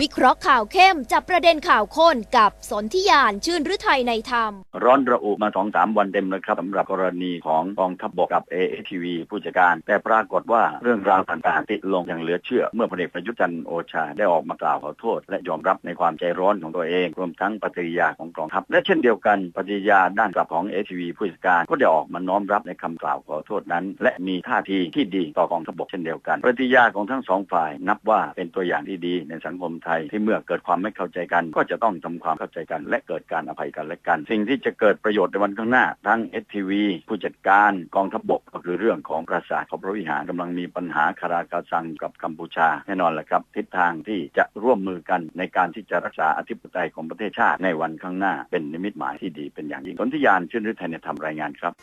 วิเคราะห์ข่าวเข้มจับประเด็นข่าวข้นกับสนธิยานชื่นฤทัยในธรรม ร้อนระอุมาสองสามวันเต็มนะครับสำหรับกรณีของกองทัพบกกับ AATV ผู้จัดการ แต่ปรากฏว่าเรื่องราวต่างๆติดลงอย่างเหลือเชื่อ เมื่อพลเอกประยุทธ์จันทร์โอชาได้ออกมากล่าวขอโทษ และยอมรับในความใจร้อนของตัวเอง รวมทั้งปฏิยาของกองทัพและเช่นเดียวกันปฏิยาด้านกลับของ AATV ผู้จัดการก็ได้ออกมาน้อมรับในคำกล่าวขอโทษนั้น และมีท่าทีที่ดีต่อกองทัพบกเช่นเดียวกัน ปฏิยาของทั้งสองฝ่ายนับว่าเป็นตัวอย่างที่ดีในสังคมไทยที่เมื่อเกิดความไม่เข้าใจกัน ก็จะต้องทำความเข้าใจกัน และเกิดการอภัยกันและกัน สิ่งที่จะเกิดประโยชน์ในวันข้างหน้า ทั้ง STV ผู้จัดการกองทัพบกก็คือเรื่องของปราสาทของพระวิหารกำลังมีปัญหาคาราคาซังกับกัมพูชาแน่นอนแหละครับทิศทางที่จะร่วมมือกันในการที่จะรักษาอธิปไตยของประเทศชาติในวันข้างหน้า เป็นนิมิตหมายที่ดีเป็นอย่างยิ่งสนธิยานชื่นฤทัยในทำรายงานครับ